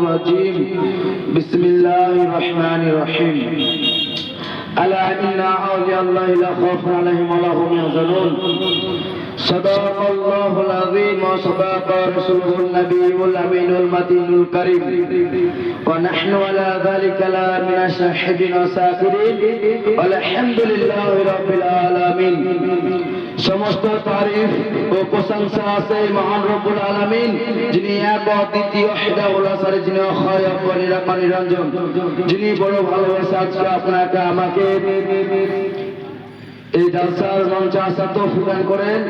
الرجيم بسم الله الرحمن الرحيم ألا إن أولياء الله لا خوف عليهم ولا هم يحزنون صدق الله العظيم وصدق رسوله النبي الأمين المتين الكريم ونحن على ذلك لا من الشاهدين والساكرين والحمد لله رب العالمين সমস্ত তারিফ ও প্রশংসা আছে মহান রব্বুল আলামিন যিনি এক অদ্বিতীয় হেদাউল আসারে যিনি অক্ষয় অক্ষয় নিরাপদ নিরঞ্জন যিনি বড় ভালোবাসা আজকে আপনাকে আমাকে এই জালসার মঞ্চে আসা তো প্রদান করেন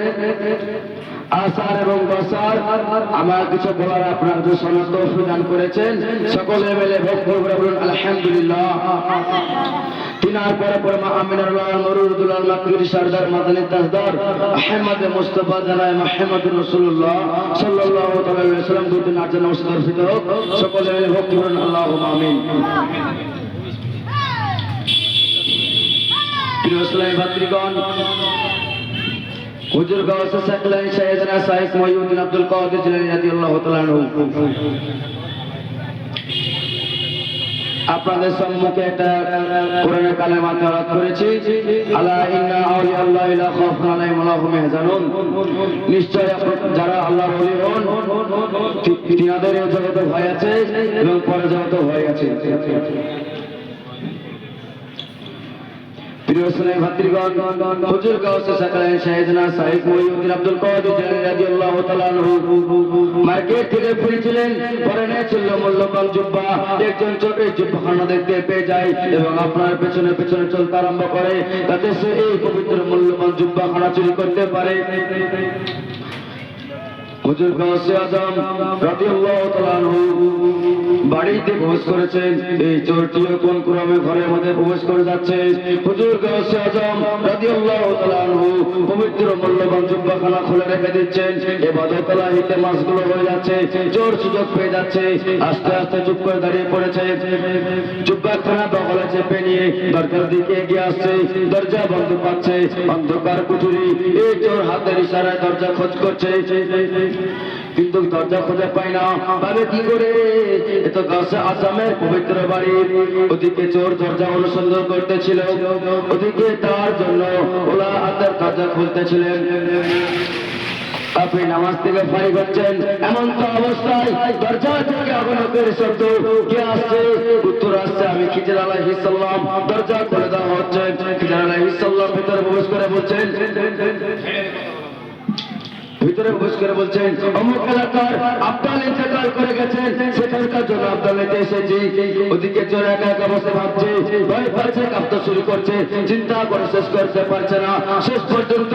আসার এবং বসার। আমার কিছু বলার আপনার যে সমস্ত প্রদান করেছেন, সকলে মিলে ভক্তি বলুন, আলহামদুলিল্লাহ। তিনার পরে পরে মা আমিনুল্লাহ নুরুদ্দুল্লাহ মাকরির সরদার, মাদানী, তাজদার, আহমদ, মুস্তাফা জানায় মুহাম্মদ রাসূলুল্লাহ সাল্লাল্লাহু তাআলা আলাইহি সাল্লাম দুটি নাচে নমস্কার ফিত হোক। সকলে মিলে ভক্তি করুন, আল্লাহুম্মা আমিন। প্রিয় ইসলামী ভাতৃগণ হুজুর গাউসে সাকলাই সাইয়েদনা সাইয়েদ মহিউদ্দিন আব্দুল কাদের জিলানী রাদিয়াল্লাহু তাআলা আনহু। আপনাদের সম্মুখে একটা কোরআনের কালেমা তেলাওয়াত করেছি। আলা ইন্না আউলিয়া আল্লাহ লা আলাইহিম ওয়া হুম ইয়াহজানুন। নিশ্চয় যারা আল্লাহর ওলি হন তিনাদের জগতে ভয় আছে এবং পরে জগতে ভয় আছে। প্রিয় ইসলামী ভাতৃগণ, হুজুর গাউসে সাকালাইন শাহিদনা সাহিব মহিউদ্দিন আব্দুল কাদের জিলানী রাদিয়াল্লাহু তাআলা আনহু মার্কেট থেকে ফিরেছিলেন পরনে ছিল মূল্যবান জুব্বা একজন চোখে জুব্বাখানা দেখতে পেয়ে যায় এবং আপনার পেছনে পেছনে চলতে আরম্ভ করে। যাতে সে এই পবিত্র মূল্যবান জুব্বাখানা চুরি করতে পারে। হুজুর গাউসে আজম রাদিয়াল্লাহু তাআলা আনহু বাড়িতে প্রবেশ করেছেন। এই চোরটিও কোন ক্রমে ঘরের মধ্যে প্রবেশ করে যাচ্ছে? হুজুর গাউসে আজম রাদিয়াল্লাহু তাআলা আনহু পবিত্র মূল্যবান জুব্বাখানা খুলে রেখে দিচ্ছেন। এবাদতলা হিতে মাছগুলো হয়ে যাচ্ছে। চোর সুযোগ পেয়ে যাচ্ছে। আস্তে আস্তে চুপ করে দাঁড়িয়ে পড়েছে। জুব্বাখানা বগলে চেপে নিয়ে দরজার দিকে এগিয়ে আসছে। দরজা বন্ধ পাচ্ছে। অন্ধকার কুঠুরি। এই চোর হাতের ইশারায় দরজা খোঁজ করছে। কিন্তু দরজা খুঁজে পায় না। পাবে কি করে? এ তো গাছে আসামের পবিত্র বাড়ি। ওদিকে চোর দরজা অনুসন্ধান করতেছিল। ওদিকে তার জন্য ওলা হাতের দরজা খুলতেছিলেন। আপনি নামাজ থেকে ফারিগ হচ্ছেন এমন তো অবস্থায় দরজা থেকে আগনকের শব্দ কে আসছে? উত্তর আসছে, আমি খিজির আলাইহিস সালাম দরজা খুলে দেওয়া হচ্ছে। খিজির আলাইহিস সালাম ভিতরে প্রবেশ করে বলছেন ভিতরে প্রবেশ করে বলছেন, অমুক এলাকার আব্দাল ইন্তেকাল করে গেছেন, সেখানকার জন্য আব্দাল নিতে এসেছি। ওদিকে চোর একা একা বসে ভাবছে, ভয় পাচ্ছে, কাঁপতে শুরু করছে, চিন্তা করে শেষ করতে পারছে না। শেষ পর্যন্ত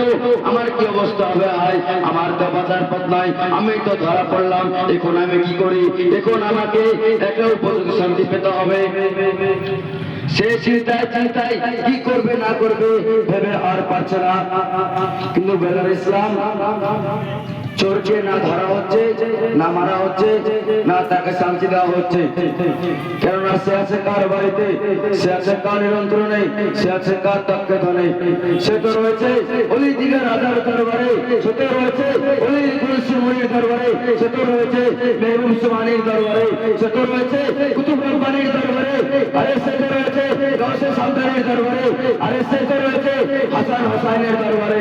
আমার কি অবস্থা হবে? আয়, আমার তো বাজার পথ নাই। আমি তো ধরা পড়লাম, এখন আমি কি করি? এখন আমাকে একটা উপযুক্ত শান্তি পেতে হবে। সে চিন্তায় চিন্তায় কি করবে না করবে ভেবে আর পারছে না। কিন্তু বেলার ইসলাম চোরকে না ধরা হচ্ছে, না মারা হচ্ছে, না তাকে শান্তি দেওয়া হচ্ছে। কেননা সে আছে কার বাড়িতে? সে আছে কার নিয়ন্ত্রণে? সে আছে কার তক্কে ধনে সে তো রয়েছে অলি দিঘা রাজার দরবারে, সে তো রয়েছে অলি কুলসুমনির দরবারে, সে তো রয়েছে মেহবুব সুমানির দরবারে, সে তো রয়েছে কুতুব রব্বানির দরবারে, আরে সে তো রয়েছে গৌসে সালতানের দরবারে, আরে সে তো রয়েছে হাসান হোসাইনের দরবারে।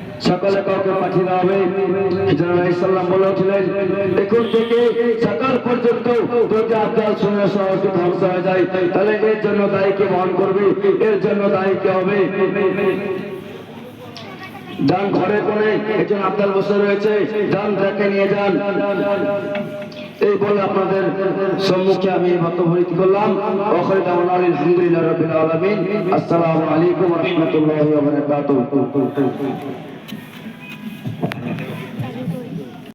সকালে কাউকে পাঠিয়ে দেওয়া হবে। খিজর আলাইহিস সালাম বলেছিলেন এখন থেকে সকাল পর্যন্ত যদি আব্দাল শুনে ধ্বংস হয়ে যায়। তাহলে এর জন্য দায়ীকে বহন করবে? এর জন্য দায়ী কে হবে? যান ঘরে কোণে একজন আব্দাল বসে রয়েছে। যান তাকে নিয়ে যান। এই বলে আপনাদের সম্মুখে আমি বক্তব্য করলাম। ওখানে আলহামদুলিল্লাহ রবিল আলমিন। আসসালামু আলাইকুম রহমতুল্লাহ